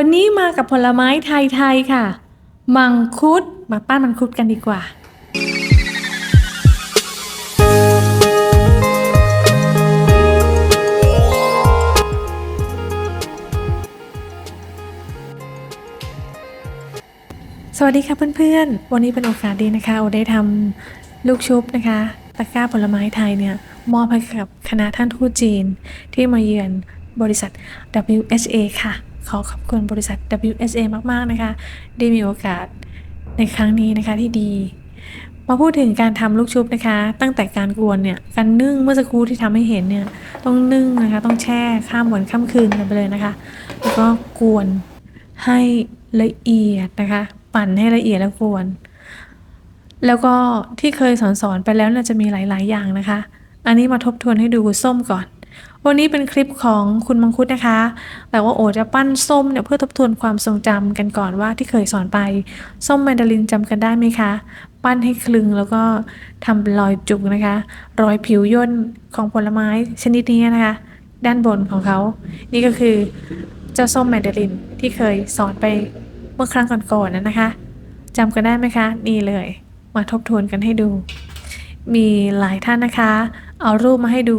วันนี้มากับผลไม้ไทยๆค่ะ มังคุด มาป้านมังคุดกันดีกว่าสวัสดีค่ะเพื่อนๆ วันนี้เป็นโอกาสดีนะคะ โอได้ทำลูกชุบนะคะ ตะกร้าผลไม้ไทยเนี่ย มอบให้กับคณะท่านทูตจีนที่มาเยือนบริษัท WHA ค่ะ ขอขอบคุณบริษัท WHA มาก ๆ นะคะ ได้มีโอกาสในครั้งนี้นะคะที่ดี มาพูดถึงการทำลูกชุบนะคะ ตั้งแต่การกวนเนี่ยการนึ่งเมื่อสักครู่ที่ทำให้เห็นเนี่ยต้องนึ่งนะคะ ต้องแช่ข้ามวันข้ามคืนกันไปเลยนะคะ แล้วก็กวนให้ละเอียดนะคะ ปั่นให้ละเอียดแล้วกวน แล้วก็ที่เคยสอนสอนไปแล้วน่าจะมีหลาย ๆ อย่างนะคะ อันนี้มาทบทวนให้ดูส้มก่อน วันนี้เป็นคลิปของคุณมังคุดนะคะ แต่ว่าโอจะปั้นส้มเนี่ยเพื่อทบทวนความทรงจำกันก่อนว่าที่เคยสอนไป ส้มแมนดารินจำกันได้ไหมคะ ปั้นให้คลึงแล้วก็ทำรอยจุกนะคะ รอยผิวย่นของผลไม้ชนิดนี้นะคะ ด้านบนของเขา นี่ก็คือเจ้าส้มแมนดารินที่เคยสอนไปเมื่อครั้งก่อนๆนนนะคะจำกันได้ไหมคะ นี่เลย มาทบทวนกันให้ดู มีหลายท่านนะคะ เอารูปมาให้ดู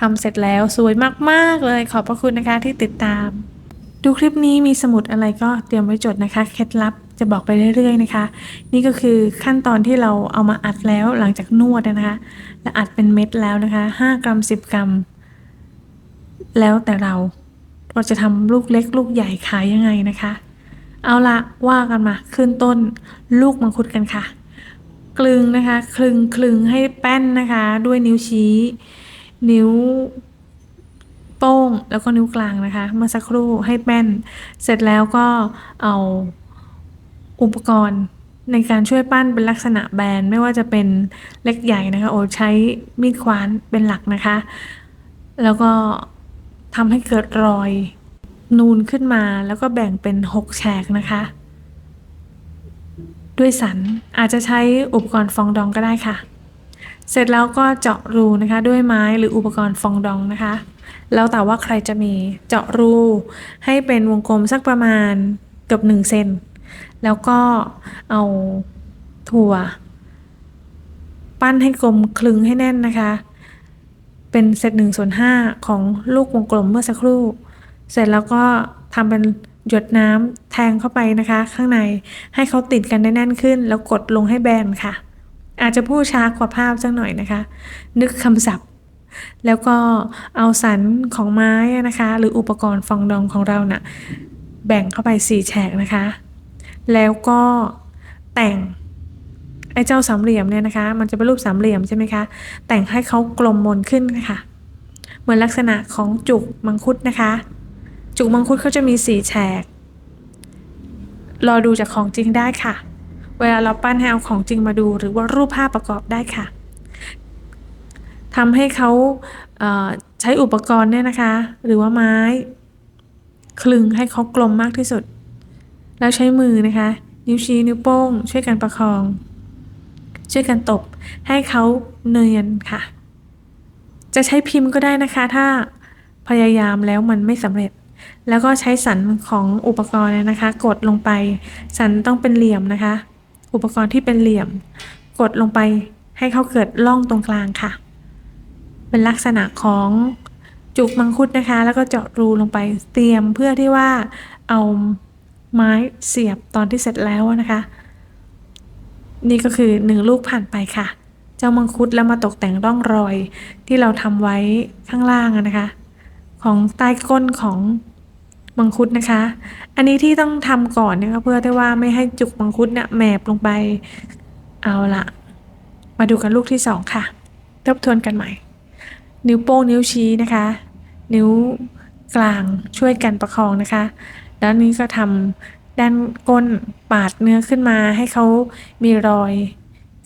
ทำเสร็จแล้วสวยมากๆเลยขอบพระคุณนะคะที่ติดตาม ดูคลิปนี้มีสมุดอะไรก็เตรียมไว้จดนะคะเคล็ดลับจะบอกไปเรื่อยๆนะคะ นี่ก็คือขั้นตอนที่เราเอามาอัดแล้วหลังจากนวดนะคะ และอัดเป็นเม็ดแล้วนะคะ 5 กรัม 10 กรัม แล้วแต่เราเราจะทำลูกเล็กลูกใหญ่ขายยังไงนะคะ เอาละว่ากันมาขึ้นต้นลูกมังคุดกันค่ะ กลึงนะคะ คลึงคลึงให้แป้นนะคะ ด้วยนิ้วชี้ นิ้วโป้งแล้วก็นิ้วกลางนะคะ เมื่อสักครู่ให้แป้น เสร็จแล้วก็เอาอุปกรณ์ในการช่วยปั้นเป็นลักษณะแบนไม่ว่าจะเป็นเล็กใหญ่นะคะโอใช้มีดคว้านเป็นหลักนะคะ แล้วก็ทำให้เกิดรอยนูนขึ้นมาแล้วก็แบ่งเป็น 6 แฉกนะคะ ด้วยสันอาจจะใช้อุปกรณ์ฟองดองก็ได้ค่ะ เสร็จแล้วก็เจาะรูนะคะด้วยไม้หรืออุปกรณ์ฟองดองนะคะ แล้วแต่ว่าใครจะมีเจาะรูให้เป็นวงกลมสักประมาณเกือบ1เซนแล้วก็เอาถั่ว ปั้นให้กลมคลึงให้แน่นนะคะ เป็นเศษหนึ่งส่วนห้าของลูกวงกลมเมื่อสักครู่ เสร็จแล้วก็ทำเป็นหยดน้ำแทงเข้าไปนะคะ ข้างในให้เขาติดกันได้แน่นขึ้น แล้วกดลงให้แบนค่ะ อาจจะพูดช้ากว่าภาพสักหน่อยนะคะ นึกคำศัพท์ แล้วก็เอาสันของไม้นะคะ หรืออุปกรณ์ฟองดองของเราน่ะแบ่งเข้าไปสี่แฉกนะคะ แล้วก็แต่งไอ้เจ้าสามเหลี่ยมเนี่ยนะคะ มันจะเป็นรูปสามเหลี่ยมใช่ไหมคะ แต่งให้เขากลมมนขึ้นค่ะ เหมือนลักษณะของจุกมังคุดนะคะ จุกมังคุดเขาจะมีสี่แฉก รอดูจากของจริงได้ค่ะ เวลาเราปั้นให้เอาของจริงมาดู หรือว่ารูปภาพประกอบได้ค่ะทำให้เขาเใช้อุปกรณ์เนี่ยนะคะ หรือว่าไม้ คลึงให้เขากลมมากที่สุด แล้วใช้มือนะคะ นิ้วชี้นิ้วโป้ง ช่วยกันประคอง ช่วยกันตบ ให้เขาเนียนค่ะ จะใช้พิมพ์ก็ได้นะคะ ถ้าพยายามแล้วมันไม่สำเร็จ แล้วก็ใช้สันของอุปกรณ์เนี่ยนะคะ กดลงไป สันต้องเป็นเหลี่ยมนะคะ อุปกรณ์ที่เป็นเหลี่ยม กดลงไปให้เขาเกิดร่องตรงกลางค่ะ เป็นลักษณะของจุกมังคุดนะคะ แล้วก็เจาะรูลงไปเตรียมเพื่อที่ว่าเอาไม้เสียบตอนที่เสร็จแล้วนะคะ นี่ก็คือหนึ่งลูกผ่านไปค่ะ เจ้ามังคุดแล้วมาตกแต่งร่องรอยที่เราทำไว้ข้างล่างนะคะ ของใต้ก้นของ มังคุดนะคะ อันนี้ที่ต้องทำก่อนนะคะเพื่อที่ว่าไม่ให้จุกมังคุดเนี่ยแหมบลงไปเอาละมาดูกันลูกที่สองค่ะ ทบทวนกันใหม่ นิ้วโป้งนิ้วชี้นะคะ นิ้วกลางช่วยกันประคองนะคะ แล้วนี้ก็ทำด้านก้นปาดเนื้อขึ้นมาให้เขามีรอย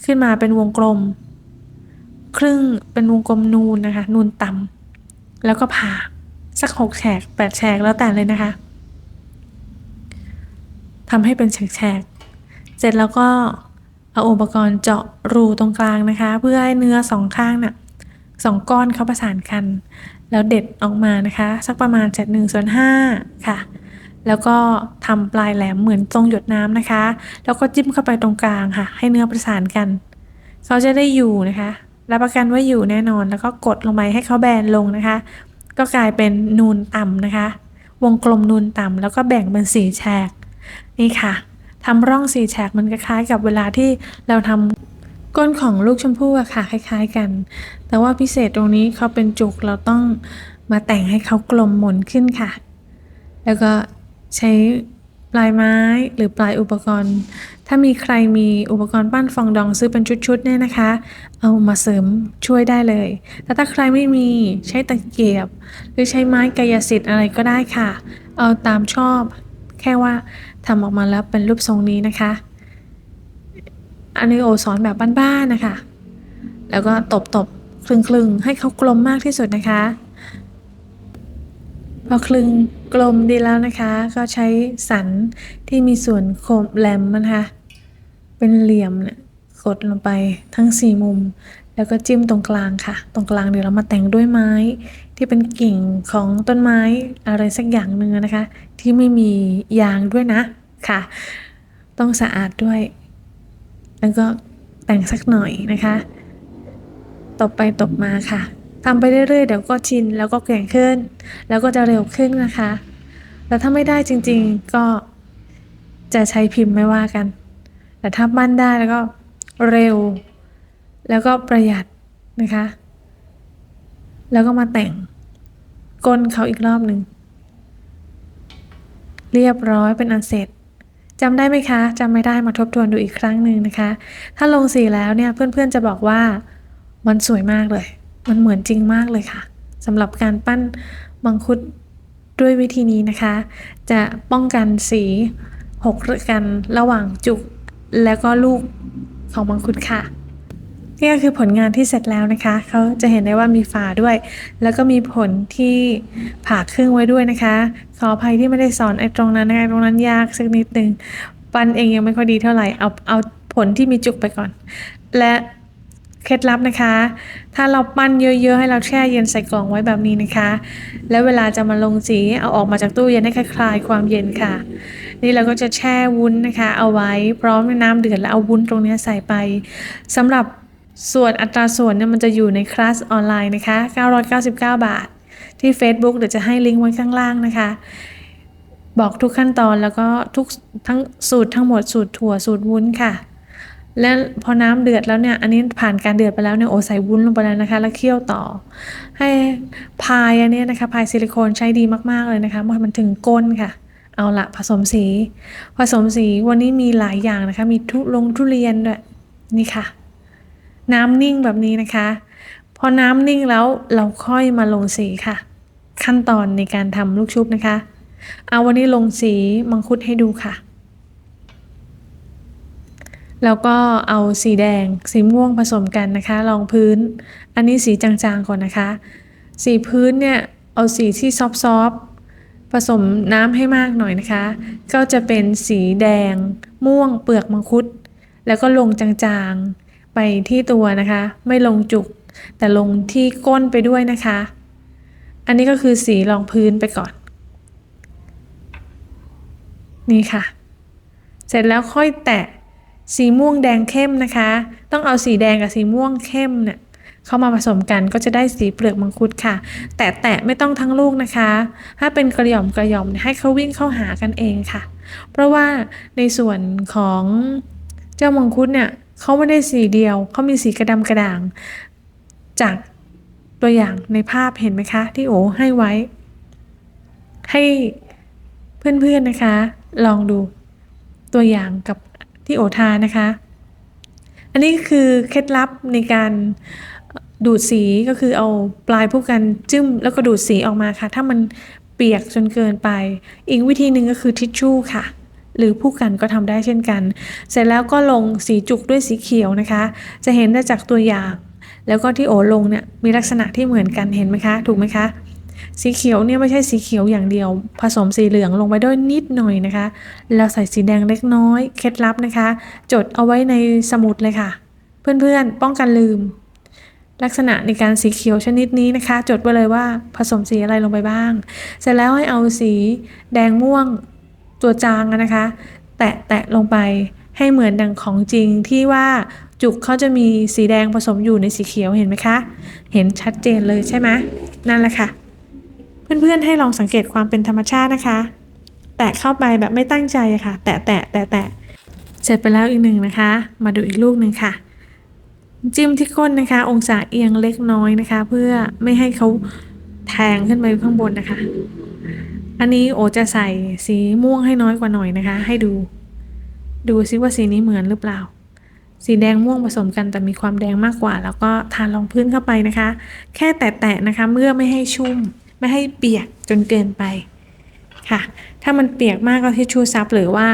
ขึ้นมาเป็นวงกลม ครึ่งเป็นวงกลมนูนนะคะ นูนต่ำแล้วก็ผ่า สักหกแฉกแปดแฉกแล้วแต่เลยนะคะทำให้เป็นแฉกๆเสร็จแล้วก็เอาอุปกรณ์เจาะรูตรงกลางนะคะ เพื่อให้เนื้อสองข้างน่ะสองก้อนเขาประสานกัน แล้วเด็ดออกมานะคะ สักประมาณเจ็ดหนึ่งส่วนห้าค่ะ แล้วก็ทำปลายแหลมเหมือนทรงหยดน้ำนะคะ แล้วก็จิ้มเข้าไปตรงกลางค่ะ ให้เนื้อประสานกันเขาจะได้อยู่นะคะรับประกันว่าอยู่แน่นอนแล้วก็กดลงไปให้เขาแบนลงนะคะ ก็กลายเป็นนูนต่ำนะคะ วงกลมนูนต่ำแล้วก็แบ่งเป็นสี่แฉก นี่ค่ะทำร่องสี่แฉกมันคล้ายๆกับเวลาที่เราทำก้นของลูกชมพู่อะค่ะคล้ายๆกัน แต่ว่าพิเศษตรงนี้เขาเป็นจุกเราต้องมาแต่งให้เขากลมหมนขึ้นค่ะ แล้วก็ใช้ปลายไม้หรือปลายอุปกรณ์ ถ้ามีใครมีอุปกรณ์ปั้นฟองดองซื้อเป็นชุดๆเนี่ยนะคะ เอามาเสริมช่วยได้เลย แต่ถ้าใครไม่มีใช้ตะเกียบ หรือใช้ไม้กายสิทธิ์อะไรก็ได้ค่ะ เอาตามชอบ แค่ว่าทำออกมาแล้วเป็นรูปทรงนี้นะคะ อันนี้โอสอนแบบบ้านๆนะคะ แล้วก็ตบๆคลึงๆ ให้เขากลมมากที่สุดนะคะ พอคลึงกลมดีแล้วนะคะ ก็ใช้สันที่มีส่วนโคมแหลมนะคะ เป็นเหลี่ยมเนี่ยกดลงไปทั้งสี่มุม แล้วก็จิ้มตรงกลางค่ะ ตรงกลางเดี๋ยวเรามาแต่งด้วยไม้ ที่เป็นกิ่งของต้นไม้อะไรสักอย่างหนึ่งนะคะ ที่ไม่มียางด้วยนะค่ะ ต้องสะอาดด้วย แล้วก็แต่งสักหน่อยนะคะ ตบไปตบมาค่ะ ทำไปเรื่อยๆเดี๋ยวก็ชินแล้วก็เก่งขึ้น แล้วก็จะเร็วขึ้นนะคะ แต่ถ้าไม่ได้จริงๆก็จะใช้พิมพ์ไม่ว่ากัน แต่ถ้าปั้นได้แล้วก็เร็ว แล้วก็ประหยัดนะคะ แล้วก็มาแต่งก้นเขาอีกรอบหนึ่งเรียบร้อยเป็นอันเสร็จจำได้ไหมคะจำไม่ได้มาทบทวนดูอีกครั้งหนึ่งนะคะ ถ้าลงสีแล้วเนี่ยเพื่อนๆจะบอกว่ามันสวยมากเลย มันเหมือนจริงมากเลยค่ะสำหรับการปั้นมังคุดด้วยวิธีนี้นะคะ จะป้องกันสีหกกันระหว่างจุกแล้วก็ลูกของมังคุดค่ะนี่ก็คือผลงานที่เสร็จแล้วนะคะเขาจะเห็นได้ว่ามีฝาด้วย แล้วก็มีผลที่ผ่าครึ่งไว้ด้วยนะคะ ขออภัยที่ไม่ได้สอนไอ้ตรงนั้นนะคะตรงนั้นยากสักนิดนึง ปั้นเองยังไม่ค่อยดีเท่าไหร่เอาเอาผลที่มีจุกไปก่อน และ เคล็ดลับนะคะ ถ้าเราปั้นเยอะๆ ให้เราแช่เย็นใส่กล่องไว้แบบนี้นะคะ แล้วเวลาจะมาลงสีเอาออกมาจากตู้เย็นให้คลายความเย็นค่ะ นี่เราก็จะแช่วุ้นนะคะ เอาไว้พร้อมน้ำเดือดแล้วเอาวุ้นตรงนี้ใส่ไปสำหรับส่วนอัตราส่วนเนี่ยมันจะอยู่ในคลาสออนไลน์นะคะ 999 บาท ที่ Facebook เดี๋ยวจะให้ลิงก์ไว้ข้างล่างนะคะ บอกทุกขั้นตอนแล้วก็ทุกทั้งสูตรทั้งหมดสูตรถั่วสูตรวุ้นค่ะ และพอน้ำเดือดแล้วเนี่ยอันนี้ผ่านการเดือดไปแล้วเนี่ยโอใส่วุ้นลงไปแล้วนะคะแล้วเคี่ยวต่อ ให้พายอันนี้นะคะพายซิลิโคนใช้ดีมากๆเลยนะคะมันถึงก้นค่ะ เอาละผสมสี ผสมสีวันนี้มีหลายอย่างนะคะ มีทุลงทุเรียนด้วยนี่ค่ะ น้ำนิ่งแบบนี้นะคะ พอน้ำนิ่งแล้วเราค่อยมาลงสีค่ะ ขั้นตอนในการทำลูกชุบนะคะ เอาวันนี้ลงสีมังคุดให้ดูค่ะ แล้วก็เอาสีแดง สีม่วงผสมกันนะคะรองพื้น อันนี้สีจางๆก่อนนะคะ สีพื้นเนี่ยเอาสีที่ซอฟๆผสมน้ำให้มากหน่อยนะคะ ก็จะเป็นสีแดง ม่วงเปลือกมังคุด แล้วก็ลงจางๆไปที่ตัวนะคะ ไม่ลงจุก แต่ลงที่ก้นไปด้วยนะคะ อันนี้ก็คือสีรองพื้นไปก่อน นี่ค่ะ เสร็จแล้วค่อยแตะ สีม่วงแดงเข้มนะคะ ต้องเอาสีแดงกับสีม่วงเข้มเนี่ยเข้ามาผสมกันก็จะได้สีเปลือกมังคุดค่ะ แต่แตะไม่ต้องทั้งลูกนะคะ ถ้าเป็นกระหย่อมกระหย่อมให้เขาวิ่งเข้าหากันเองค่ะ เพราะว่าในส่วนของเจ้ามังคุดเนี่ยเขาไม่ได้สีเดียวเขามีสีกระดำกระด่าง จากตัวอย่างในภาพเห็นไหมคะ ที่โอให้ไว้ ให้เพื่อนๆนะคะ ลองดูตัวอย่างกับ ที่โอทานะคะ อันนี้คือเคล็ดลับในการดูดสีก็คือเอาปลายผู้กันจิ้มแล้วก็ดูดสีออกมาค่ะ ถ้ามันเปียกจนเกินไป อีกวิธีหนึ่งก็คือทิชชู่ค่ะ หรือผู้กันก็ทำได้เช่นกัน เสร็จแล้วก็ลงสีจุกด้วยสีเขียวนะคะ จะเห็นได้จากตัวอย่าง แล้วก็ที่โอลงเนี่ยมีลักษณะที่เหมือนกันเห็นไหมคะ ถูกไหมคะ สีเขียวเนี่ยไม่ใช่สีเขียวอย่างเดียว ผสมสีเหลืองลงไปด้วยนิดหน่อยนะคะ แล้วใส่สีแดงเล็กน้อย เคล็ดลับนะคะ จดเอาไว้ในสมุดเลยค่ะ เพื่อนๆ ป้องกันลืม ลักษณะในการสีเขียวชนิดนี้นะคะ จดไว้เลยว่าผสมสีอะไรลงไปบ้าง เสร็จแล้วให้เอาสีแดงม่วงตัวจางนะคะ แตะแตะลงไปให้เหมือนดังของจริงที่ว่าจุกเขาจะมีสีแดงผสมอยู่ในสีเขียวเห็นไหมคะ เห็นชัดเจนเลยใช่ไหมนั่นแหละค่ะ เพื่อนๆให้ลองสังเกตความเป็นธรรมชาตินะคะ แตะเข้าไปแบบไม่ตั้งใจค่ะ แตะแตะแตะแตะเสร็จไปแล้วอีกหนึ่งนะคะ มาดูอีกลูกหนึ่งค่ะ จิ้มที่ก้นนะคะ องศาเอียงเล็กน้อยนะคะ เพื่อไม่ให้เขาแทงขึ้นไปข้างบนนะคะ อันนี้โอจะใส่สีม่วงให้น้อยกว่าหน่อยนะคะ ให้ดู ดูซิว่าสีนี้เหมือนหรือเปล่า สีแดงม่วงผสมกันแต่มีความแดงมากกว่า แล้วก็ทานรองพื้นเข้าไปนะคะ แค่แตะๆนะคะ เมื่อไม่ให้ชุ่ม ไม่ให้เปียกจนเกินไปค่ะ ถ้ามันเปียกมากก็ทิชชู่ซับหรือว่า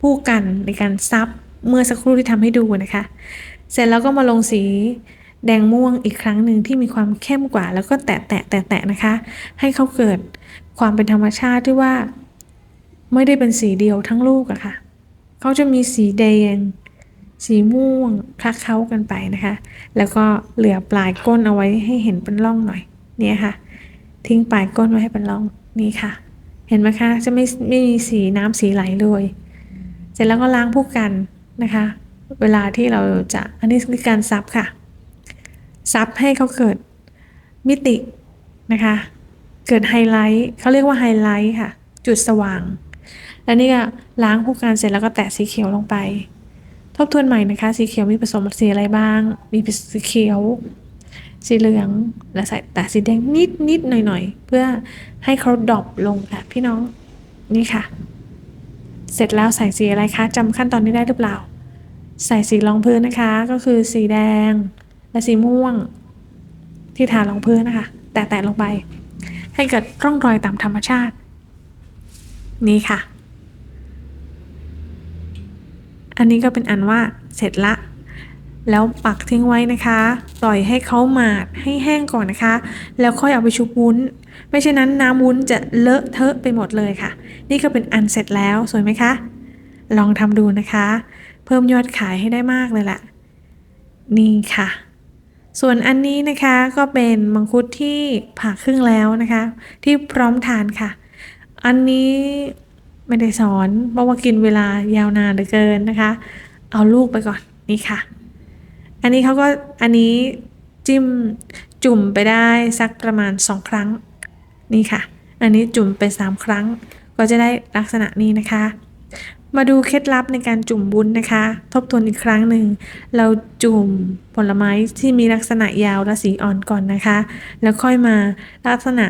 ผู้กันในการซับเมื่อสักครู่ที่ทำให้ดูนะคะ เสร็จแล้วก็มาลงสีแดงม่วงอีกครั้งหนึ่งที่มีความเข้มกว่า แล้วก็แตะแตะแตะแตะนะคะ ให้เขาเกิดความเป็นธรรมชาติที่ว่า ไม่ได้เป็นสีเดียวทั้งลูกอะค่ะเขาจะมีสีแดง สีม่วงคลักเข้ากันไปนะคะ แล้วก็เหลือปลายก้นเอาไว้ให้เห็นเป็นร่องหน่อย เนี่ยค่ะ ทิ้งปลายก้นไว้ให้เป็นร่องนี่ค่ะ เห็นไหมคะ จะไม่ไม่มีสีน้ำสีไหลเลย เสร็จแล้วก็ล้างผู้กันนะคะ เวลาที่เราจะอันนี้คือการซับค่ะ ซับให้เขาเกิดมิตินะคะ เกิดไฮไลท์เขาเรียกว่าไฮไลท์ค่ะ จุดสว่าง แล้วนี่ก็ล้างผู้กันเสร็จแล้วก็แตะสีเขียวลงไป ทบทวนใหม่นะคะ สีเขียวมีผสมสีอะไรบ้าง มีสีเขียว สีเหลืองและใส่แต่สีแดงนิดนิดหน่อยหน่อยเพื่อให้เขาดรอปลงค่ะพี่น้องนี่ค่ะ เสร็จแล้วใส่สีอะไรคะจำขั้นตอนนี้ได้หรือเปล่า ใส่สีรองพื้นนะคะ ก็คือสีแดงและสีม่วง ที่ทารองพื้นนะคะ แตะๆลงไป ให้เกิดร่องรอยตามธรรมชาติ นี่ค่ะ อันนี้ก็เป็นอันว่าเสร็จละ แล้วปักทิ้งไว้นะคะ ปล่อยให้เขาหมาดให้แห้งก่อนนะคะ แล้วค่อยเอาไปชุบวุ้น ไม่เช่นนั้นน้ำวุ้นจะเลอะเทอะไปหมดเลยค่ะ นี่ก็เป็นอันเสร็จแล้วสวยไหมคะ ลองทำดูนะคะ เพิ่มยอดขายให้ได้มากเลยล่ะ นี่ค่ะส่วนอันนี้นะคะก็เป็นมังคุดที่ผ่าครึ่งแล้วนะคะ ที่พร้อมทานค่ะ อันนี้ไม่ได้สอนเพราะว่ากินเวลายาวนานเหลือเกินนะคะ เอาลูกไปก่อนนี่ค่ะ อันนี้เขาก็อันนี้จิ้มจุ่มไปได้สักประมาณ 2 ครั้งนี่ค่ะ อันนี้จุ่มไป 3 ครั้ง ก็จะได้ลักษณะนี้นะคะ มาดูเคล็ดลับในการจุ่มบุญนะคะ ทบทวนอีกครั้งหนึ่งเราจุ่มผลไม้ที่มีลักษณะยาวและสีอ่อนก่อนนะคะ แล้วค่อยมาลักษณะ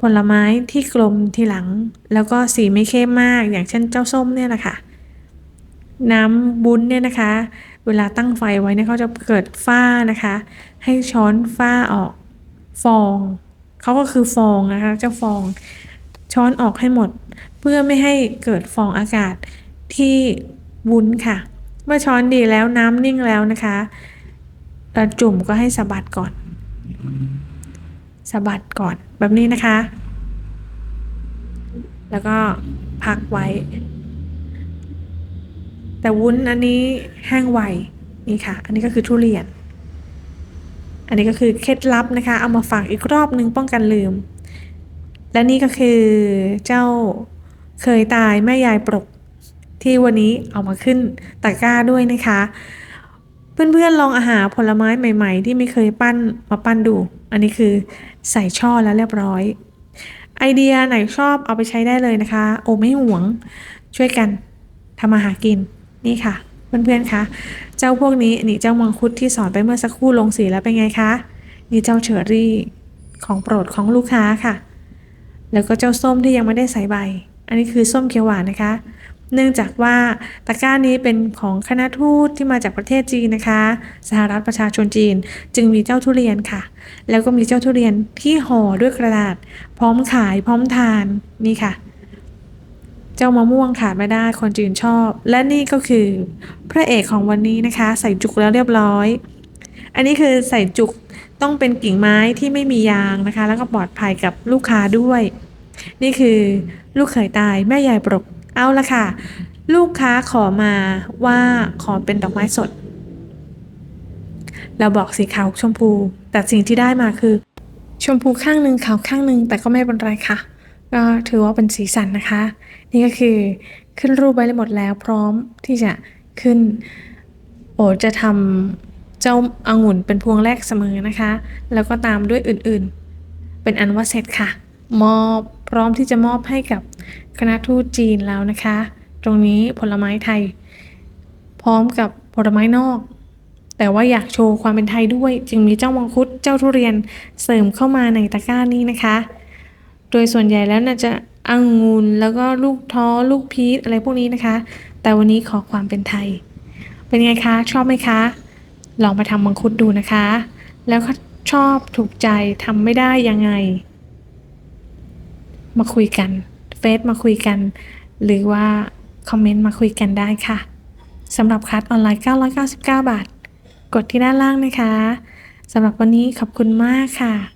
ผลไม้ที่กลมทีหลัง แล้วก็สีไม่เข้มมากอย่างเช่นเจ้าส้มเนี่ยแหละค่ะน้ำบุ้นเนี่ยนะคะ เวลาตั้งไฟไว้เนี่ยเขาจะเกิดฝ้านะคะ ให้ช้อนฝ้าออกฟองเขาก็คือฟองนะคะเจ้าฟองช้อนออกให้หมด เพื่อไม่ให้เกิดฟองอากาศที่วุ้นค่ะ เมื่อช้อนดีแล้วน้ำนิ่งแล้วนะคะเอ่อจุ่มก็ให้สะบัดก่อนสะบัดก่อนแบบนี้นะคะ แล้วก็พักไว้ แต่วุ้นอันนี้แห้งไวนี่ค่ะ อันนี้ก็คือทุเรียน อันนี้ก็คือเคล็ดลับนะคะ เอามาฝากอีกรอบนึงป้องกันลืม และนี่ก็คือเจ้าเคยตายแม่ยายปรกที่วันนี้เอามาขึ้นตะกร้าด้วยนะคะ เพื่อนๆลองอาหารผลไม้ใหม่ ๆ ที่ไม่เคยปั้นมาปั้นดู อันนี้คือใส่ช่อแล้วเรียบร้อย ไอเดียไหนชอบเอาไปใช้ได้เลยนะคะ โอไม่ห่วงช่วยกันทำมาหากิน นี่ค่ะ เพื่อนๆคะเจ้าพวกนี้นี่เจ้ามังคุดที่สอนไปเมื่อสักครู่ลงสีแล้วเป็นไงคะนี่เจ้าเชอรี่ของโปรดของลูกค้าค่ะ แล้วก็เจ้าส้มที่ยังไม่ได้ใส่ใบ อันนี้คือส้มเขียวหวานนะคะ เนื่องจากว่าตะกร้านี้เป็นของคณะทูตที่มาจากประเทศจีนนะคะ สหรัฐประชาชนจีน จึงมีเจ้าทุเรียนค่ะ แล้วก็มีเจ้าทุเรียนที่ห่อด้วยกระดาษ พร้อมขายพร้อมทานนี่ค่ะ เจ้ามะม่วงขาดไม่ได้คนจีนชอบ และนี่ก็คือพระเอกของวันนี้นะคะ ใส่จุกแล้วเรียบร้อย อันนี้คือใส่จุกต้องเป็นกิ่งไม้ที่ไม่มียางนะคะ แล้วก็ปลอดภัยกับลูกค้าด้วย นี่คือลูกเขยตายแม่ยายปรกเอาละค่ะ ลูกค้าขอมาว่าขอเป็นดอกไม้สด เราบอกสีขาวชมพู แต่สิ่งที่ได้มาคือ ชมพูข้างหนึ่งขาวข้างหนึ่งแต่ก็ไม่เป็นไรค่ะ ก็ถือว่าเป็นสีสันนะคะ นี่ก็คือขึ้นรูปไว้หมดแล้วพร้อมที่จะขึ้น โอจะทำเจ้าอางุ่นเป็นพวงแรกเสมอนะคะ แล้วก็ตามด้วยอื่นๆ เป็นอันว่าเสร็จค่ะ มอบพร้อมที่จะมอบให้กับคณะทูตจีนแล้วนะคะ ตรงนี้ผลไม้ไทย พร้อมกับผลไม้นอก แต่ว่าอยากโชว์ความเป็นไทยด้วย จึงมีเจ้ามังคุดเจ้าทุเรียนเสริมเข้ามาในตะกร้านี้นะคะ โดยส่วนใหญ่แล้วน่าจะองุ่นแล้วก็ลูกท้อลูกพีชอะไรพวกนี้นะคะ แต่วันนี้ขอความเป็นไทย เป็นไงคะ ชอบไหมคะ ลองไปทำมังคุดดูนะคะ แล้วก็ชอบถูกใจทำไม่ได้ยังไง มาคุยกันเฟซมาคุยกัน หรือว่าคอมเมนต์มาคุยกันได้ค่ะสำหรับคัสออนไลน์ 999 บาท กดที่ด้านล่างนะคะสำหรับวันนี้ขอบคุณมากค่ะ